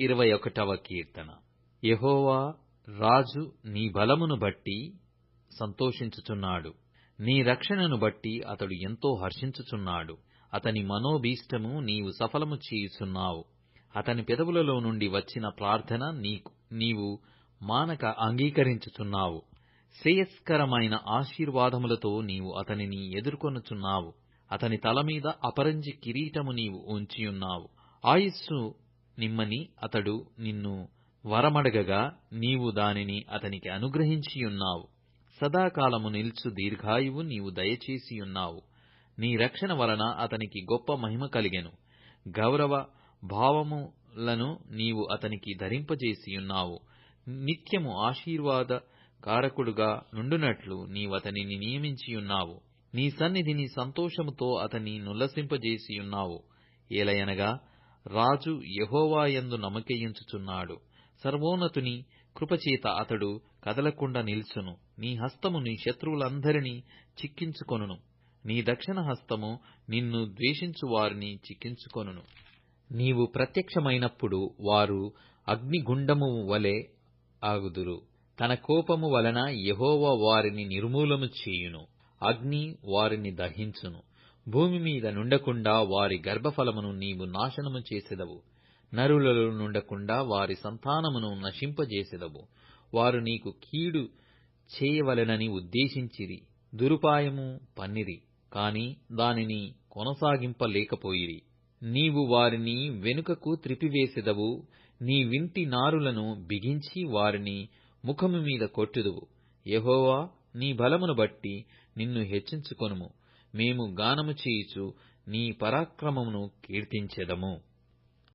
ఇరవై ఒకటవ కీర్తన. యహోవా రాజు నీ బలమును బట్టి సంతోషించుచున్నాడు. నీ రక్షణను బట్టి అతడు ఎంతో హర్షించుచున్నాడు. అతని మనోభీష్టము నీవు సఫలము చేయుచున్నావు. అతని పెదవులలో నుండి వచ్చిన ప్రార్థన నీకు నీవు మానక అంగీకరించుచున్నావు. శ్రేయస్కరమైన ఆశీర్వాదములతో నీవు అతనిని ఎదుర్కొనుచున్నావు. అతని తల మీద అపరంజి కిరీటము నీవు ఉంచియున్నావు. ఆయుస్సు నిమ్మని అతడు నిన్ను వరమడగగా నీవు దానిని అతనికి అనుగ్రహించియున్నావు. సదాకాలము నిల్చు దీర్ఘాయువు నీవు దయచేసియున్నావు. నీ రక్షణ వలన అతనికి గొప్ప మహిమ కలిగెను. గౌరవ భావములను నీవు అతనికి ధరింపజేసియున్నావు. నిత్యము ఆశీర్వాద కారకుడుగా నుండునట్లు నీవతనిని నియమించియున్నావు. నీ సన్నిధిని సంతోషముతో అతని నుల్లసింపజేసియున్నావు. ఏలయనగా రాజు యహోవాయందు నమ్మకయించుచున్నాడు. సర్వోన్నతుని కృపచేత అతడు కదలకుండా నిల్చును. నీ హస్తము నీ శత్రువులందరినీ చిక్కించుకొనును. నీ దక్షిణ హస్తము నిన్ను ద్వేషించు వారిని చిక్కించుకొనును. నీవు ప్రత్యక్షమైనప్పుడు వారు అగ్నిగుండము వలె ఆగుదురు. తన కోపము వలన యహోవ వారిని నిర్మూలము చేయును. అగ్ని వారిని దహించును. భూమి మీద నుండకుండా వారి గర్భఫలమును నీవు నాశనము చేసెదవు. నరులలో నుండకుండా వారి సంతానమును నశింపజేసెదవు. వారు నీకు కీడు చేయవలెనని ఉద్దేశించిరి. దురుపాయము పన్నిరి కాని దానిని కొనసాగింపలేకపోయిరి. నీవు వారిని వెనుకకు త్రిపివేసెదవు. నీ వింటి నారులను బిగించి వారిని ముఖము మీద కొట్టుదువు. యహోవా నీ బలమును బట్టి నిన్ను హెచ్చించుకొనుము. మేము గానము చేయుచు నీ పరాక్రమమును కీర్తించెదము.